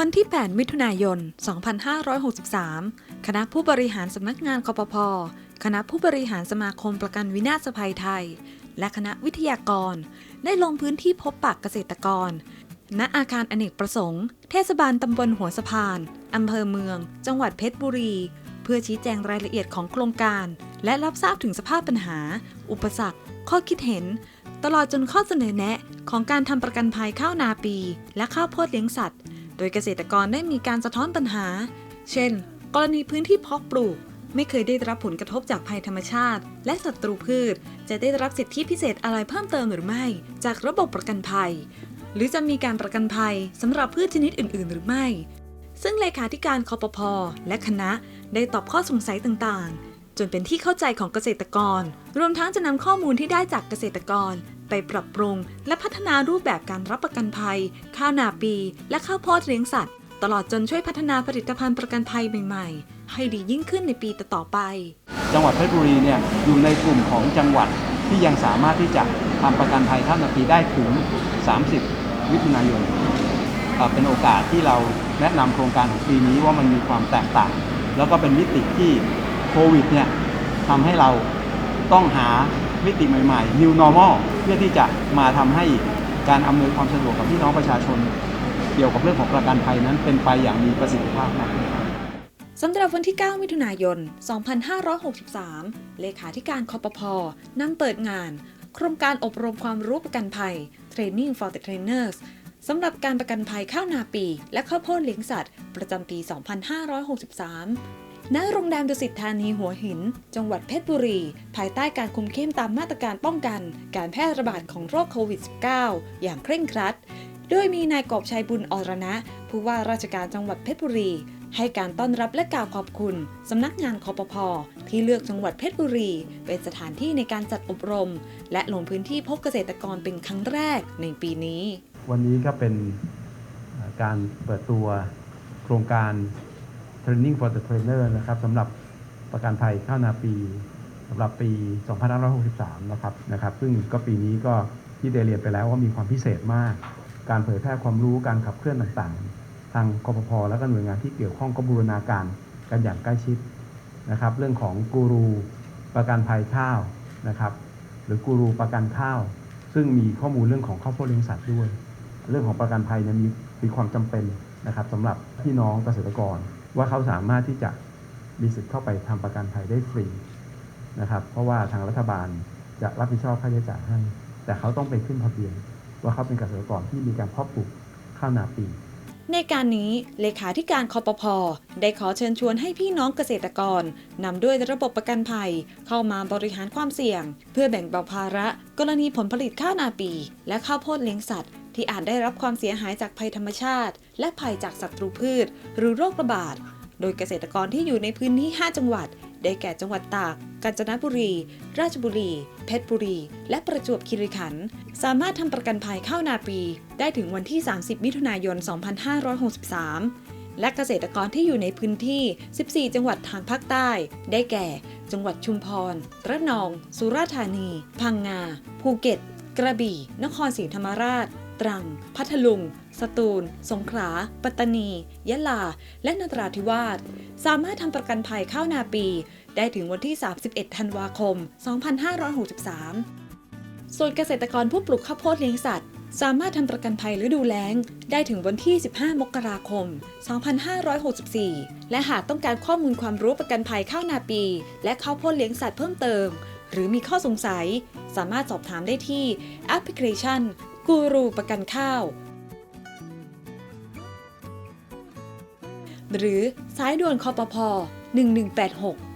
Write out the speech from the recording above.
วันที่ 8 มิถุนายน 2563 คณะผู้บริหารสำนักงานคอปพคณะผู้บริหารสมาคมประกันวินาศภัยไทย และคณะวิทยากร ได้ลงพื้นที่พบปะเกษตรกร ณ อาคารอเนกประสงค์ เทศบาลตำบลหัวสะพาน อำเภอเมือง จังหวัดเพชรบุรี เพื่อชี้แจงรายละเอียดของโครงการ และรับทราบถึงสภาพปัญหา อุปสรรค ข้อคิดเห็น ตลอดจนข้อเสนอแนะ ของการทำประกันภัยข้าวนาปี และข้าวโพดเลี้ยงสัตว์ โดยเกษตรกรได้มีการสะท้อนปัญหา เช่น กรณีพื้นที่เพาะปลูก ไม่เคยได้รับผลกระทบจากภัยธรรมชาติ และศัตรูพืช จะได้รับสิทธิพิเศษอะไรเพิ่มเติมหรือไม่ จากระบบประกันภัย หรือจะมีการประกันภัยสำหรับพืชชนิดอื่น ๆ หรือไม่ ซึ่งเลขาธิการคอปพและคณะได้ตอบข้อสงสัยต่างๆจนเป็นที่เข้าใจของเกษตรกร รวมทั้งจะนำข้อมูลที่ได้จากเกษตรกร ไปปรับปรุง และพัฒนารูปแบบการรับประกันภัย ข้าวนาปี และข้าวโพดเลี้ยงสัตว์ ตลอดจนช่วยพัฒนาผลิตภัณฑ์ประกันภัยใหม่ๆ ให้ดียิ่งขึ้นในปีต่อๆไป จังหวัดเพชรบุรีเนี่ยอยู่ในกลุ่มของจังหวัดที่ยังสามารถที่จะทำประกันภัยข้ามนาปีได้ถึง 30มิถุนายนเอ่อเป็นโอกาสที่เราแนะนำโครงการของปีนี้ว่ามันมีความแตกต่าง แล้วก็เป็นมิติที่โควิดเนี่ยทำให้เราต้องหามิติใหม่ๆ new normal เพื่อที่จะมาทำให้การอำนวยความสะดวกกับพี่น้องประชาชน เกี่ยวกับเรื่องของประกันภัยนั้นเป็นไปอย่างมีประสิทธิภาพมากขึ้นสำหรับวันที่ 9 มิถุนายน 2563 เลขาธิการคอปพอนำเปิดงาน โครงการอบรมความรู้ประกันภัย Training for the Trainers สำหรับการประกันภัยข้าวนาปี และข้าวโพดเลี้ยงสัตว์ ประจำปี 2563 ณโรงแรมดุสิตธานีหัวหิน จังหวัดเพชรบุรี ภายใต้การคุมเข้มตามมาตรการป้องกัน การแพร่ระบาดของโรคโควิด -19 อย่างเคร่งครัด โดยมีนายกอบชัยบุญอรณะ ผู้ว่าราชการจังหวัดเพชรบุรี ให้การต้อนรับและกล่าวขอบคุณ สำนักงานคอปพที่เลือกจังหวัดเพชรบุรี เป็นสถานที่ในการจัดอบรม และลงพื้นที่พบเกษตรกรเป็นครั้งแรกในปีนี้ วันนี้ก็เป็นการเปิดตัวโครงการ Training for the Trainer นะครับสำหรับประกันภัยข้าวนาปีสำหรับปี 2563 นะครับนะครับ ซึ่งก็ปีนี้ก็ที่ได้เรียนไปแล้วว่ามีความพิเศษมาก การเผยแพร่ความรู้การขับเคลื่อนต่างๆ ทางคอปพและก็หน่วยงานที่เกี่ยวข้องก็บูรณาการกันอย่างใกล้ชิดนะครับ เรื่องของกูรูประกันภัยข้าวนะครับหรือกูรูประกันข้าว ซึ่งมีข้อมูลเรื่องของข้าวโพดเลี้ยงสัตว์ด้วย เรื่องของประกันภัยเนี่ยมีมีความจำเป็น นะครับสำหรับพี่น้องเกษตรกร ว่าเขาสามารถที่จะมีสิทธิ์เข้าไปทำประกันภัยได้ฟรีนะครับเพราะว่าทางรัฐบาลจะรับผิดชอบค่าใช้จ่ายให้ แต่เขาต้องไปขึ้นทะเบียน ว่าเขาเป็นเกษตรกรที่มีการเพาะปลูกข้าวนาปี ในการนี้เลขาธิการคอปพได้ขอเชิญชวนให้พี่น้องเกษตรกรนำด้วยระบบประกันภัย เข้ามาบริหารความเสี่ยง เพื่อแบ่งเบาภาระ กรณีผลผลิตข้าวนาปี และข้าวโพดเลี้ยงสัตว์ ที่อาจได้รับความเสียหายจากภัยธรรมชาติ และภัยจากศัตรูพืช หรือโรคระบาด โดยเกษตรกรที่อยู่ในพื้นที่ 5 จังหวัด ได้แก่จังหวัดตาก กาญจนบุรี ราชบุรี เพชรบุรี และประจวบคีรีขันธ์ สามารถทำประกันภัยข้าวนาปี ได้ถึงวันที่ 30 มิถุนายน 2563 และเกษตรกรที่อยู่ในพื้นที่ 14 จังหวัดทางภาคใต้ ได้แก่ จังหวัดชุมพร ระนอง สุราษฎร์ธานี พังงา ภูเก็ต กระบี่ นครศรีธรรมราช ตรัง พัทลุง สตูล สงขลา ปัตตานี ยะลา และนราธิวาส สามารถทำประกันภัยข้าวนาปี ได้ถึงวันที่ 31 ธันวาคม 2563 ส่วนเกษตรกรผู้ปลูกข้าวโพดเลี้ยงสัตว์ สามารถทำประกันภัยฤดูแล้ง ได้ถึงวันที่ 15 มกราคม 2564 และหากต้องการข้อมูลความรู้ประกันภัยข้าวนาปี และข้าวโพดเลี้ยงสัตว์เพิ่มเติมหรือมีข้อสงสัย สามารถสอบถามได้ที่แอปพลิเคชัน กูรูประกันข้าว หรือสายด่วนคอปพ 1186